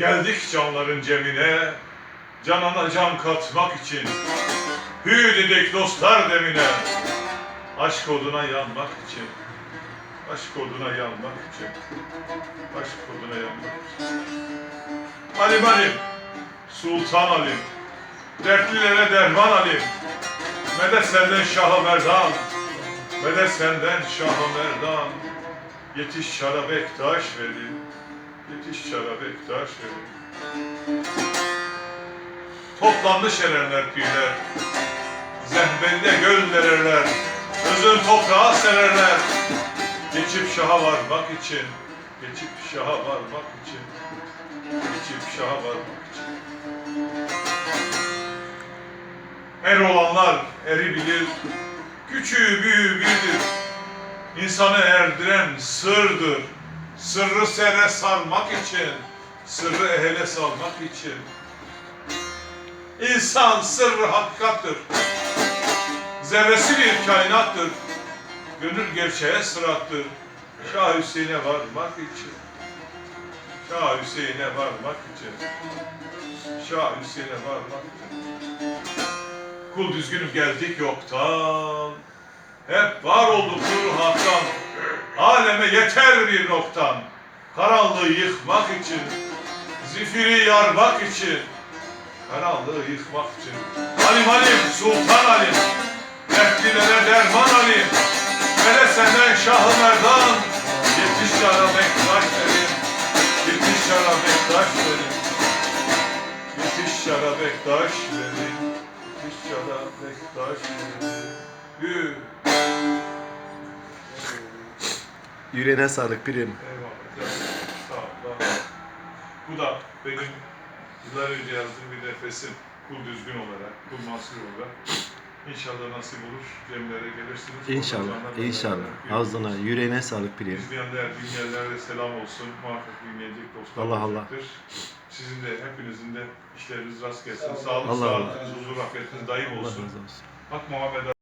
Geldik canların cemine, canana can katmak için. Hü dostlar demine, aşk oduna yanmak için. Aşk oduna yanmak için. Aşk oduna yanmak için. Halim Halim, Sultan Halim, dertlilere derman Halim. Medet senden Şah-ı Merdan, medet senden Şah-ı Merdan. Yetiş Şara Bektaş verin, yetiş Şara Bektaş verin. Toplandı şerenler tüyler, zehbelde göl verirler, özün toprağa sererler. Geçip şaha varmak için, geçip şaha varmak için, geçip şaha varmak için. Er olanlar eri bilir, küçüğü büyüğü bildir. İnsanı erdiren sırdır. Sırrı sere sarmak için, sırrı ehele salmak için. İnsan sırrı hakikattır. Zerresi bir kainattır. Gönül gerçeğe sırattır. Şah Hüseyin'e varmak için. Şah Hüseyin'e varmak için. Şah Hüseyin'e varmak için. Kul düzgünüm geldik yoktan. Hep var olduk nur haktan. Aleme yeter bir noktan. Karanlığı yıkmak için. Zifiri yarmak için. Karanlığı yıkmak için. Halim Halim, Sultan Halim. Dertlilere derman Halim. Hele senden Şah-ı Merdan. Yetiş yara bektaş verin. Yetiş yara bektaş verin. Yetiş yara bektaş verin. Yetiş yara bektaş verin. Yüreğine sağlık pirim. Eyvallah. canım. Sağ ol. var ol. Bu da benim yıllar önce yazdığım bir nefesim. Kul düzgün olarak, kul mahsur olarak. İnşallah nasip olur. Cemlere gelirsiniz. İnşallah, beraber inşallah. Ağzına, yüreğine sağlık pirim. İzleyenler, dinleyenlere selam olsun. Muhakkak dinleyecek dostlar Allah Allah. olacaktır. Sizin de hepinizin de işleriniz rast gelsin. Sağlık, Allah Allah. sağlıkınız, huzur, afiyetiniz daim Allah olsun. razı olsun. Bak Muhammed